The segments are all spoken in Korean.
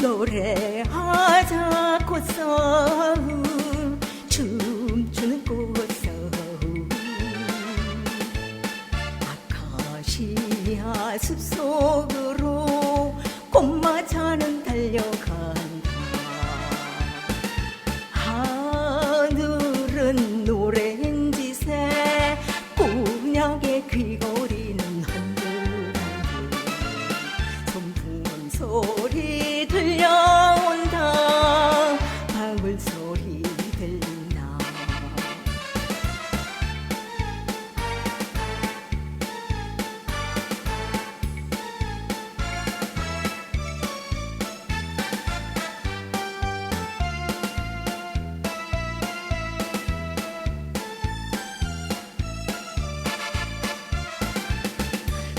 노래하자 꽃서울. 춤추는 꽃서울. 아카시아 숲속으로 꽃마차 소리 들린다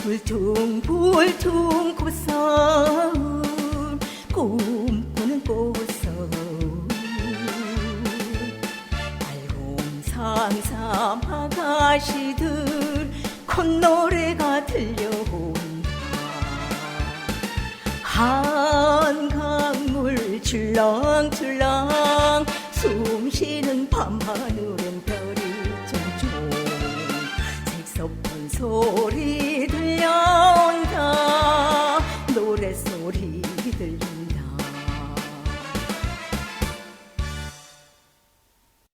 울퉁불퉁 꽃서울 꿈 항상 바가시들 콧노래가 들려온다 한강물 출렁출렁 숨쉬는 밤하늘은 별이 종종 색소폰 소리.